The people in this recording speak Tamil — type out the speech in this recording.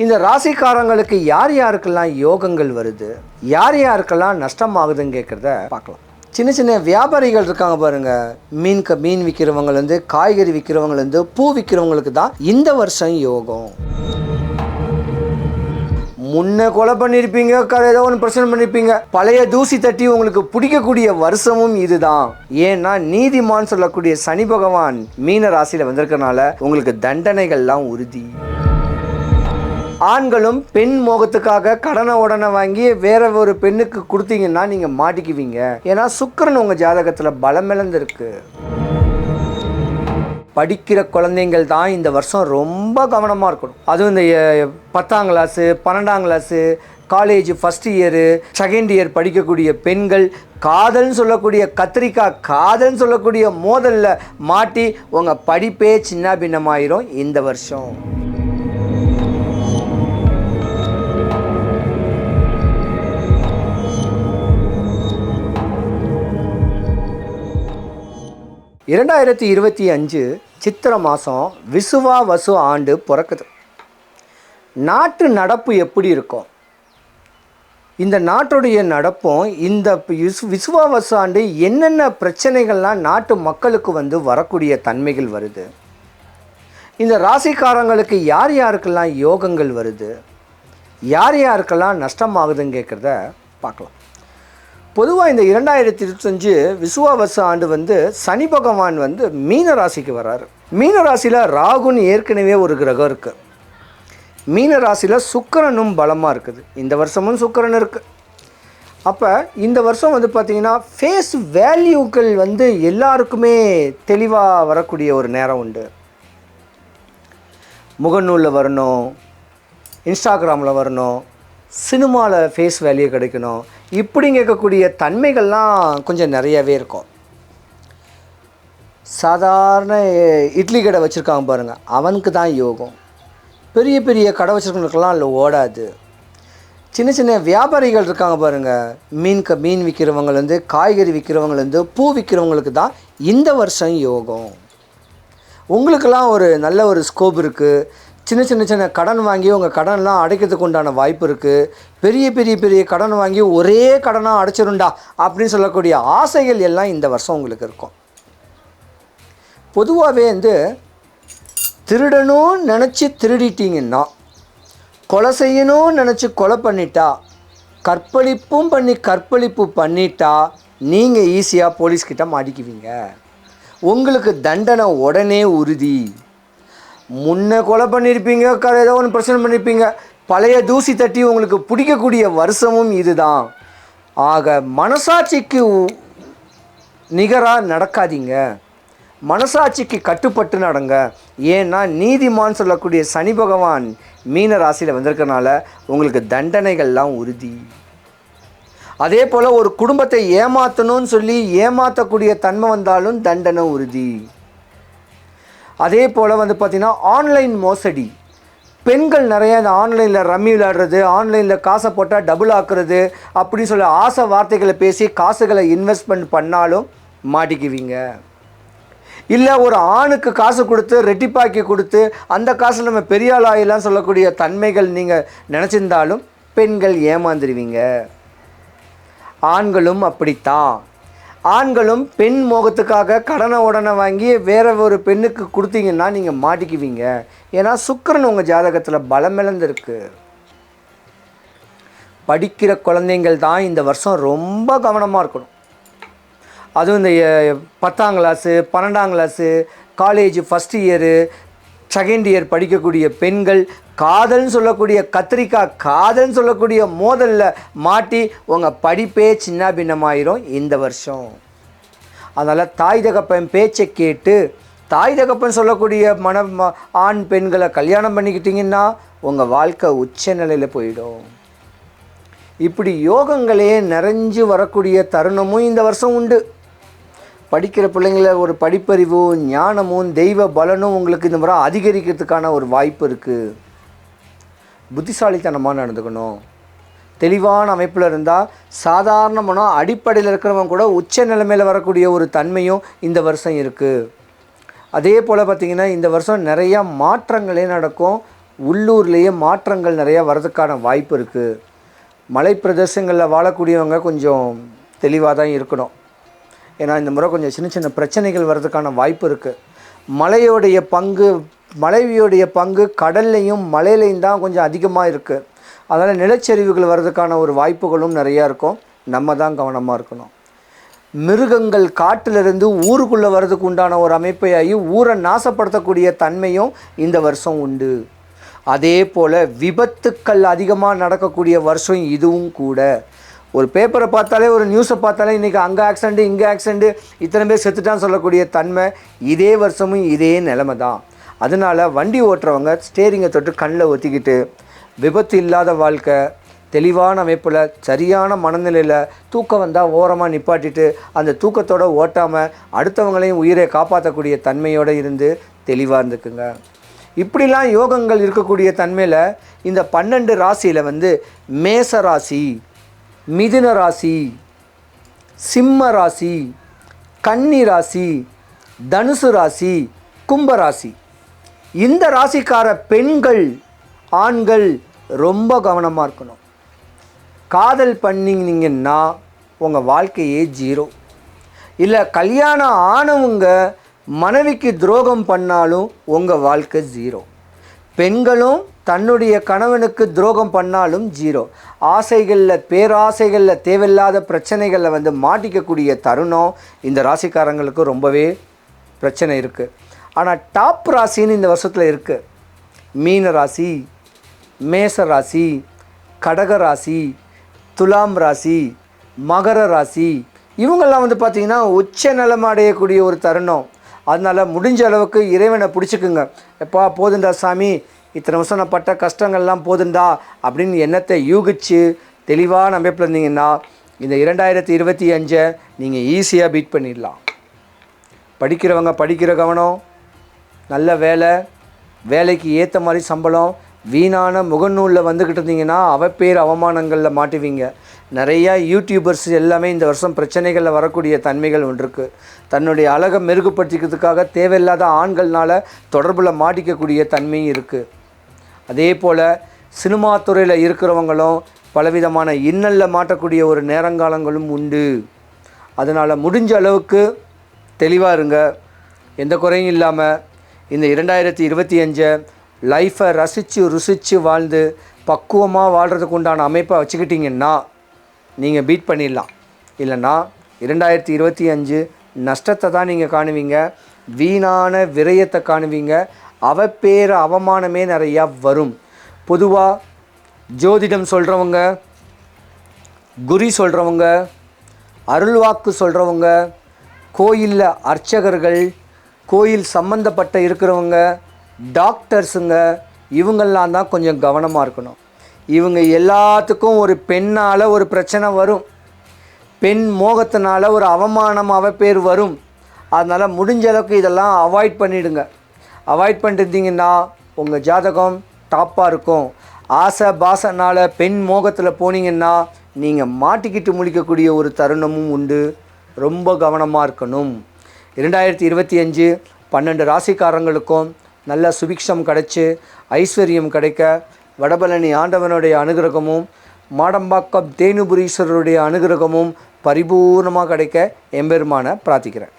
இந்த ராசிக்காரங்களுக்கு யார் யாருக்கெல்லாம் யோகங்கள் வருது? யார் யாருக்கெல்லாம் நஷ்டமாகுதுன்னு கேட்குறத பார்க்கலாம். சின்ன சின்ன வியாபாரிகள் இருக்காங்க பாருங்க. மீன் க மீன் விற்கிறவங்கலேருந்து காய்கறி விற்கிறவங்கலேருந்து பூ விற்கிறவங்களுக்கு தான் இந்த வருஷம் யோகம். முன்ன கொலை பண்ணியிருப்பீங்க ஏதோ ஒன்று பிரச்சனை பண்ணியிருப்பீங்க பழைய தூசி தட்டி உங்களுக்கு பிடிக்கக்கூடிய வருஷமும் இதுதான். ஏன்னா நீதிமான் சொல்லக்கூடிய சனி பகவான் மீன ராசியில் வந்திருக்கனால உங்களுக்கு தண்டனைகள்லாம் உறுதி. ஆண்களும் பெண் மோகத்துக்காக கடனை உடனே வாங்கி வேற ஒரு பெண்ணுக்கு கொடுத்தீங்கன்னா நீங்க மாட்டிக்குவீங்க. ஏன்னா சுக்கிரன் உங்க ஜாதகத்துல பலம் இழந்திருக்கு. படிக்கிற குழந்தைங்கள் தான் இந்த வருஷம் ரொம்ப கவனமாக இருக்கணும். அதுவும் இந்த பத்தாம் கிளாஸு பன்னெண்டாம் class college first year second year படிக்கக்கூடிய பெண்கள் காதல்னு சொல்லக்கூடிய கத்திரிக்காய் காதல்னு சொல்லக்கூடிய மோதலில் மாட்டி உங்கள் படிப்பே சின்ன பின்னமாயிரும் இந்த வருஷம். இரண்டாயிரத்தி இருபத்தி அஞ்சு சித்திரை மாதம் விசுவா வசு ஆண்டு பிறக்குது. நாட்டு நடப்பு எப்படி இருக்கும்? இந்த நாட்டுடைய நடப்பும் இந்த விசுவா விசுவாவசு ஆண்டு என்னென்ன பிரச்சனைகள்லாம் நாட்டு மக்களுக்கு வந்து வரக்கூடிய தன்மைகள் வருது? இந்த ராசிக்காரங்களுக்கு யார் யாருக்கெல்லாம் யோகங்கள் வருது? யார் யாருக்கெல்லாம் நஷ்டமாகுதுன்னு கேட்குறத பார்க்கலாம். பொதுவாக இந்த இரண்டாயிரத்தி இருபத்தஞ்சு விசுவாவச ஆண்டு வந்து சனி பகவான் வந்து மீன ராசிக்கு வராரு. மீன ராசியில் ராகுன்னு ஏற்கனவே ஒரு கிரகம் இருக்குது மீன ராசியில் சுக்கரனும் பலமாக இருக்குது. இந்த வருஷமும் சுக்கரன் இருக்குது அப்போ இந்த வருஷம் வந்து பார்த்திங்கன்னா ஃபேஸ் வேல்யூக்கள் வந்து எல்லாருக்குமே தெளிவாக வரக்கூடிய ஒரு நேரம் உண்டு. முகநூலில் வரணும் இன்ஸ்டாகிராமில் வரணும் சினிமாவில் ஃபேஸ் வேல்யூ கிடைக்கணும் இப்படி கேட்கக்கூடிய தன்மைகள்லாம் கொஞ்சம் நிறையவே இருக்கும். சாதாரண இட்லி கடை வச்சுருக்காங்க பாருங்கள் அவனுக்கு தான் யோகம். பெரிய பெரிய கடை வச்சுருக்கவங்களுக்கெல்லாம் அதில் ஓடாது. சின்ன சின்ன வியாபாரிகள் இருக்காங்க பாருங்கள் மீன் க மீன் விற்கிறவங்கலேருந்து காய்கறி விற்கிறவங்கலேருந்து பூ விற்கிறவங்களுக்கு தான் இந்த வருஷம் யோகம். உங்களுக்கெல்லாம் ஒரு நல்ல ஒரு ஸ்கோப் இருக்குது சின்ன சின்ன சின்ன கடன் வாங்கி உங்கள் கடன்லாம் அடைக்கிறதுக்கு உண்டான வாய்ப்பு இருக்குது பெரிய பெரிய பெரிய கடன் வாங்கி ஒரே கடனாக அடைச்சிருண்டா அப்படின்னு சொல்லக்கூடிய ஆசைகள் எல்லாம் இந்த வருஷம் உங்களுக்கு இருக்கும். பொதுவாகவே வந்து திருடணும் நினச்சி திருடிட்டீங்கன்னா கொலை செய்யணும்னு நினச்சி கொலை பண்ணிட்டா கற்பழிப்பும் பண்ணி கற்பழிப்பு பண்ணிட்டா நீங்கள் ஈஸியாக போலீஸ்கிட்ட மாட்டிக்குவீங்க. உங்களுக்கு தண்டனை உடனே உறுதி. முன்ன கொலை பண்ணியிருப்பீங்க ஏதோ ஒன்று பிரச்சனை பண்ணியிருப்பீங்க பழைய தூசி தட்டி உங்களுக்கு பிடிக்கக்கூடிய வருஷமும் இதுதான். ஆக மனசாட்சிக்கு நிகராக நடக்காதீங்க. மனசாட்சிக்கு கட்டுப்பட்டு நடங்க. ஏன்னா நீதிமான் சொல்லக்கூடிய சனி பகவான் மீன ராசியில் வந்திருக்கனால உங்களுக்கு தண்டனைகள்லாம் உறுதி. அதே போல் ஒரு குடும்பத்தை ஏமாற்றணும்னு சொல்லி ஏமாற்றக்கூடிய தன்மை வந்தாலும் தண்டனை உறுதி. அதே போல் வந்து பார்த்திங்கன்னா ஆன்லைன் மோசடி. பெண்கள் நிறைய இந்த ஆன்லைனில் ரம்மி விளையாடுறது ஆன்லைனில் காசை போட்டால் டபுள் ஆக்குறது அப்படின்னு சொல்லி ஆசை வார்த்தைகளை பேசி காசுகளை இன்வெஸ்ட்மெண்ட் பண்ணாலும் மாட்டிக்குவீங்க. இல்லை ஒரு ஆணுக்கு காசு கொடுத்து ரெட்டிப்பாக்கி கொடுத்து அந்த காசில் நம்ம பெரிய ஆள் சொல்லக்கூடிய தன்மைகள் நீங்கள் நினச்சிருந்தாலும் பெண்கள் ஏமாந்துருவீங்க. ஆண்களும் அப்படித்தான். ஆண்களும் பெண் மோகத்துக்காக கடனை உடனே வாங்கி வேற ஒரு பெண்ணுக்கு கொடுத்தீங்கன்னா நீங்கள் மாட்டிக்குவீங்க. ஏன்னா சுக்கரன் உங்கள் ஜாதகத்தில் பலம் இழந்திருக்கு. படிக்கிற குழந்தைங்கள் தான் இந்த வருஷம் ரொம்ப கவனமாக இருக்கணும். அதுவும் இந்த பத்தாம் கிளாஸு பன்னெண்டாம் class college first year second year படிக்கக்கூடிய பெண்கள் காதல்னு சொல்லக்கூடிய கத்திரிக்காய் காதல்னு சொல்லக்கூடிய மோதலில் மாட்டி உங்கள் படிப்பே சின்ன பின்னமாயிரும் இந்த வருஷம். அதனால் தாய் தகப்பன் பேச்சை கேட்டு தாய் தகப்பன் சொல்லக்கூடிய மன ஆண் பெண்களை கல்யாணம் பண்ணிக்கிட்டிங்கன்னா உங்கள் வாழ்க்கை உச்ச நிலையில் போயிடும். இப்படி யோகங்களே நிறைஞ்சு வரக்கூடிய தருணமும் இந்த வருஷம் உண்டு. படிக்கிற பிள்ளைங்கள ஒரு படிப்பறிவும் ஞானமும் தெய்வ பலனும் உங்களுக்கு இந்த முறை அதிகரிக்கிறதுக்கான ஒரு வாய்ப்பு இருக்குது புத்திசாலித்தனமாக நடந்துக்கணும். தெளிவான அமைப்பில் இருந்தால் சாதாரணமான அடிப்படையில் இருக்கிறவங்க கூட உச்ச நிலைமையில் வரக்கூடிய ஒரு தன்மையும் இந்த வருஷம் இருக்குது அதே போல் பார்த்திங்கன்னா இந்த வருஷம் நிறையா மாற்றங்களே நடக்கும். உள்ளூர்லேயே மாற்றங்கள் நிறையா வர்றதுக்கான வாய்ப்பு இருக்குது மலை பிரதேசங்களில் வாழக்கூடியவங்க கொஞ்சம் தெளிவாக தான் இருக்கணும். ஏன்னா இந்த முறை கொஞ்சம் சின்ன சின்ன பிரச்சனைகள் வர்றதுக்கான வாய்ப்பு இருக்குது மலையோடைய பங்கு மலையோடைய பங்கு கடல்லையும் மலையிலையும் தான் கொஞ்சம் அதிகமாக இருக்குது அதனால் நிலச்சரிவுகள் வர்றதுக்கான ஒரு வாய்ப்புகளும் நிறையா இருக்கும். நம்ம தான் கவனமாக இருக்கணும். மிருகங்கள் காட்டிலிருந்து ஊருக்குள்ளே வர்றதுக்கு உண்டான ஒரு அமைப்பையாகி ஊரை நாசப்படுத்தக்கூடிய தன்மையும் இந்த வருஷம் உண்டு. அதே போல் விபத்துக்கள் அதிகமாக நடக்கக்கூடிய வருஷம் இதுவும் கூட. ஒரு பேப்பரை பார்த்தாலே ஒரு நியூஸை பார்த்தாலே இன்றைக்கி அங்கே ஆக்சிடென்ட் இங்கே ஆக்சிடெண்ட்டு இத்தனை பேர் செத்துட்டான்னு சொல்லக்கூடிய தன்மை இதே வருஷமும் இதே நிலமை தான். அதனால் வண்டி ஓட்டுறவங்க ஸ்டேரிங்கை தொட்டு கண்ணில் ஒத்திக்கிட்டு விபத்து இல்லாத வாழ்க்கை தெளிவான அமைப்பில் சரியான மனநிலையில் தூக்கம் வந்தால் ஓரமாக நிப்பாட்டிட்டு அந்த தூக்கத்தோடு ஓட்டாமல் அடுத்தவங்களையும் உயிரை காப்பாற்றக்கூடிய தன்மையோடு இருந்து தெளிவாக இருந்துக்குங்க. இப்படிலாம் யோகங்கள் இருக்கக்கூடிய தன்மையில் இந்த பன்னெண்டு ராசியில் வந்து மேச ராசி மிதுன ராசி சிம்ம ராசி கன்னி ராசி தனுசு ராசி கும்பராசி இந்த ராசிக்கார பெண்கள் ஆண்கள் ரொம்ப கவனமாக இருக்கணும். காதல் பண்ணிங்கன்னா உங்கள் வாழ்க்கையே ஜீரோ. இல்லை கல்யாணம் ஆனவங்க மனைவிக்கு துரோகம் பண்ணாலும் உங்கள் வாழ்க்கை ஜீரோ. பெண்களும் தன்னுடைய கணவனுக்கு துரோகம் பண்ணாலும் ஜீரோ. ஆசைகளில் பேராசைகளில் தேவையில்லாத பிரச்சனைகளில் வந்து மாட்டிக்கக்கூடிய தருணம் இந்த ராசிக்காரங்களுக்கு ரொம்பவே பிரச்சனை இருக்குது ஆனால் டாப் ராசின்னு இந்த வருஷத்தில் இருக்குது மீன ராசி மேச ராசி கடக ராசி துலாம் ராசி மகர ராசி இவங்கெல்லாம் வந்து பார்த்திங்கன்னா உச்ச நிலம் அடையக்கூடிய ஒரு தருணம். அதனால் முடிஞ்ச அளவுக்கு இறைவனை பிடிச்சிக்குங்க. எப்பா போதுண்டா சாமி இத்தனை வருஷம் நான் பட்ட கஷ்டங்கள்லாம் போதுண்டா அப்படின்னு எண்ணத்தை யூகிச்சு தெளிவான அமைப்பில் இருந்தீங்கன்னா இந்த இரண்டாயிரத்தி இருபத்தி அஞ்சை நீங்கள் ஈஸியாக பீட் பண்ணிடலாம். படிக்கிறவங்க படிக்கிற கவனம் நல்ல வேலை வேலைக்கு ஏற்ற மாதிரி சம்பளம் வீணான முகநூலில் வந்துக்கிட்டு இருந்தீங்கன்னா அவப்பேர் அவமானங்களில் மாட்டுவீங்க. நிறையா யூடியூபர்ஸ் எல்லாமே இந்த வருஷம் பிரச்சனைகளில் வரக்கூடிய தன்மைகள் ஒன்று இருக்குது தன்னுடைய அழகை மெருகுபடுத்திக்கிறதுக்காக தேவையில்லாத ஆண்கள்னால் தொடர்பில் மாட்டிக்கக்கூடிய தன்மையும் இருக்குது அதே போல் சினிமா துறையில் இருக்கிறவங்களும் பலவிதமான இன்னலில் மாட்டக்கூடிய ஒரு நேரங்காலங்களும் உண்டு. அதனால் முடிஞ்ச அளவுக்கு தெளிவாக இருங்க. எந்த குறையும் இல்லாமல் இந்த இரண்டாயிரத்தி இருபத்தி அஞ்சை லைஃப்பை ரசித்து ருசித்து வாழ்ந்து பக்குவமாக வாழ்கிறதுக்கு உண்டான அமைப்பை வச்சுக்கிட்டிங்கன்னா நீங்கள் பீட் பண்ணிடலாம். இல்லைன்னா இரண்டாயிரத்தி இருபத்தி அஞ்சு நஷ்டத்தை தான் நீங்கள் காணுவீங்க. வீணான விரயத்தை காணுவீங்க. அவப்பேர அவமானமே நிறையா வரும். பொதுவாக ஜோதிடம் சொல்கிறவங்க குறி சொல்கிறவங்க அருள்வாக்கு சொல்கிறவங்க கோயிலில் அர்ச்சகர்கள் கோயில் சம்மந்தப்பட்ட இருக்கிறவங்க டாக்டர்ஸுங்க இவங்கெல்லாம் தான் கொஞ்சம் கவனமாக இருக்கணும். இவங்க எல்லாத்துக்கும் ஒரு பெண்ணால் ஒரு பிரச்சனை வரும். பெண் மோகத்தினால ஒரு அவமானம் அவப்பேர் வரும். அதனால் முடிஞ்ச அளவுக்கு இதெல்லாம் அவாய்ட் பண்ணிவிடுங்க அவாய்ட் பண்ணிருந்தீங்கன்னா உங்கள் ஜாதகம் டாப்பாக இருக்கும். ஆசை பாசனால் பெண் மோகத்தில் போனீங்கன்னா நீங்கள் மாட்டிக்கிட்டு முழிக்கக்கூடிய ஒரு தருணமும் உண்டு. ரொம்ப கவனமாக இருக்கணும். இரண்டாயிரத்தி இருபத்தி அஞ்சு பன்னெண்டு ராசிக்காரங்களுக்கும் நல்ல சுபிக்ஷம் கிடைச்சி ஐஸ்வர்யம் கிடைக்க வடபழனி ஆண்டவனுடைய அனுகிரகமும் மாடம்பாக்கம் தேனுபுரீஸ்வரருடைய அனுகிரகமும் பரிபூர்ணமாக கிடைக்க எம்பெருமான பிரார்த்திக்கிறேன்.